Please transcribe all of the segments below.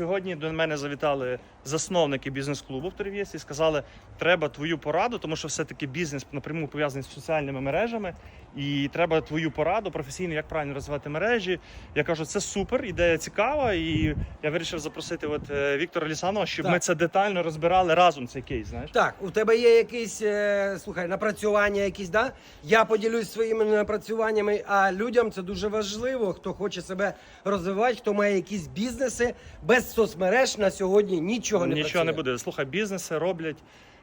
сьогодні до мене завітали засновники бізнес-клубу в Торв'єсі і сказали, треба твою пораду, тому що все-таки бізнес напряму пов'язаний з соціальними мережами, і треба твою пораду професійно, як правильно розвивати мережі. Я кажу, це супер, ідея цікава, і я вирішив запросити от е, Віктора Лісанова, щоб Так. ми це детально розбирали разом цей кейс. Знаєш, Так, у тебе є якісь е, слухай, напрацювання, якісь, да? Я поділюсь своїми напрацюваннями, а людям це дуже важливо. Хто хоче себе розвивати, хто має якісь бізнеси без соцмереж на сьогодні нічого не нічого не працює. буде. Слухай, бізнеси роблять.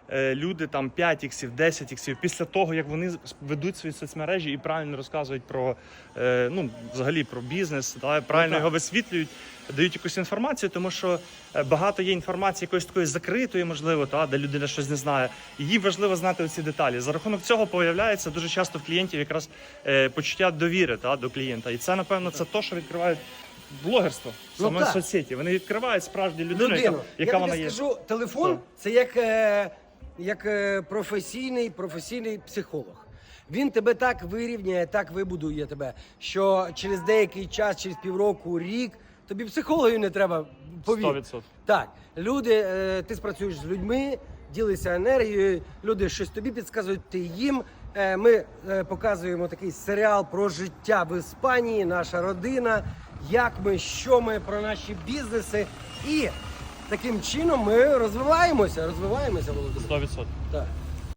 е, Люди там 5 іксів, 10 іксів, після того як вони ведуть свої соцмережі і правильно розказують про е, ну взагалі про бізнес, да, правильно так. його висвітлюють, дають якусь інформацію, тому що е, багато є інформації якоїсь такої закритої, можливо, та де людина щось не знає. Їй важливо знати оці деталі. За рахунок цього появляється дуже часто в клієнтів якраз е, почуття довіри та до клієнта. І це напевно це то, що відкриває блогерство Ну, саме так. соцсеті. Вони відкривають справді людину, яка, Людину. яка Я вона тобі є. скажу, телефон Так. це як, е, як е, професійний, професійний психолог. Він тебе так вирівняє, так вибудує тебе, що через деякий час, через півроку, рік, тобі психологів не треба. Повір. 100%. Так, люди, е, ти спрацюєш з людьми, ділишся енергією, люди щось тобі підказують, ти їм. Е, Ми е, показуємо такий серіал про життя в Іспанії, наша родина, як ми, що ми про наші бізнеси. І таким чином ми розвиваємося, розвиваємося, Володимир. 100%. Так.